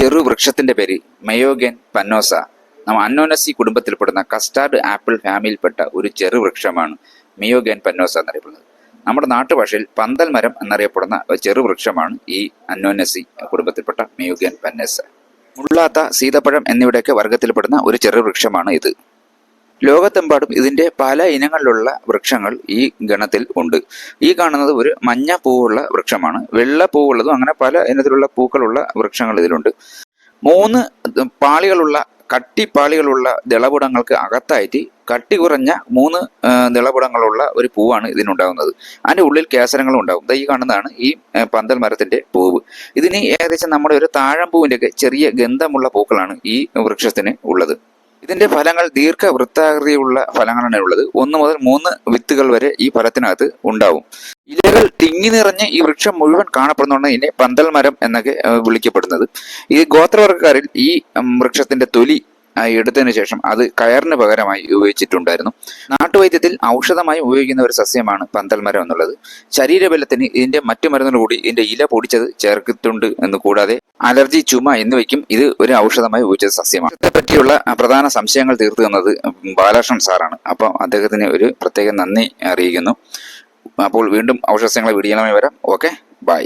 ചെറുവൃക്ഷത്തിന്റെ പേര് മയോഗൻ പന്നോസ. നമ്മ അന്നോനസി കുടുംബത്തിൽപ്പെടുന്ന custard apple ഫാമിലിയിൽപ്പെട്ട ഒരു ചെറുവൃക്ഷമാണ് മിയോഗൻ പന്നോസ എന്നറിയപ്പെടുന്നത്. നമ്മുടെ നാട്ടുഭാഷയിൽ പന്തൽ മരം എന്നറിയപ്പെടുന്ന ചെറുവൃക്ഷമാണ് ഈ അന്നോനസി കുടുംബത്തിൽപ്പെട്ട മിയോഗൻ പന്നോസ. മുള്ളാത്ത സീതപ്പഴം എന്നിവയുടെയൊക്കെ വർഗത്തിൽപ്പെടുന്ന ഒരു ചെറുവൃക്ഷമാണ് ഇത്. ലോകത്തെമ്പാടും ഇതിന്റെ പല ഇനങ്ങളിലുള്ള വൃക്ഷങ്ങൾ ഈ ഗണത്തിൽ ഉണ്ട്. ഈ കാണുന്നത് ഒരു മഞ്ഞ പൂവുള്ള വൃക്ഷമാണ്. വെള്ള പൂവുള്ളതും അങ്ങനെ പല ഇനത്തിലുള്ള പൂക്കളുള്ള വൃക്ഷങ്ങൾ ഇതിലുണ്ട്. മൂന്ന് പാളികളുള്ള കട്ടിപ്പാളികളുള്ള ദളപുടങ്ങൾക്ക് അകത്തായിട്ട് കട്ടി കുറഞ്ഞ മൂന്ന് ദളപുടങ്ങളുള്ള ഒരു പൂവാണ് ഇതിനുണ്ടാകുന്നത് അതിന്റെ ഉള്ളിൽ കേസരങ്ങളും ഉണ്ടാകും ഈ കാണുന്നതാണ് ഈ പന്തൽ മരത്തിന്റെ പൂവ്. ഇതിന് ഏകദേശം നമ്മുടെ ഒരു താഴമ്പൂവിന്റെയൊക്കെ ചെറിയ ഗന്ധമുള്ള പൂക്കളാണ് ഈ വൃക്ഷത്തിന് ഉള്ളത്. ഇതിന്റെ ഫലങ്ങൾ ദീർഘവൃത്താകൃതിയുള്ള ഫലങ്ങളാണ് ഉള്ളത്. ഒന്ന് മുതൽ മൂന്ന് വിത്തുകൾ വരെ ഈ ഫലത്തിനകത്ത് ഉണ്ടാവും. ഇലകൾ തിങ്ങി നിറഞ്ഞ് ഈ വൃക്ഷം മുഴുവൻ കാണപ്പെടുന്നതുകൊണ്ട് ഇതിനെ പന്തൽ മരം എന്നൊക്കെ വിളിക്കപ്പെടുന്നത്. ഈ ഗോത്രവർഗക്കാരിൽ ഈ വൃക്ഷത്തിന്റെ തൊലി എടുത്തതിനു ശേഷം അത് കയറിന് പകരമായി ഉപയോഗിച്ചിട്ടുണ്ടായിരുന്നു. നാട്ടുവൈദ്യത്തിൽ ഔഷധമായി ഉപയോഗിക്കുന്ന ഒരു സസ്യമാണ് പന്തൽ മരം എന്നുള്ളത്. ശരീരബലത്തിന് ഇതിന്റെ മറ്റു മരുന്നുകൾ കൂടി ഇതിന്റെ ഇല പൊടിച്ചത് ചേർക്കുന്നുണ്ട് എന്ന് കൂടാതെ അലർജി ചുമ എന്നിവയ്ക്കും ഇത് ഒരു ഔഷധമായി ഉപയോഗിച്ച സസ്യമാണ്. ഇതിനെ പറ്റിയുള്ള പ്രധാന സംശയങ്ങൾ തീർത്തു തന്നത് ബാലകൃഷ്ണൻ സാറാണ്. അപ്പോൾ അദ്ദേഹത്തിന് ഒരു പ്രത്യേക നന്ദി അറിയിക്കുന്നു. അപ്പോൾ വീണ്ടും ഔഷധങ്ങളെ വീഡിയോയുമായി വരാം. Okay bye.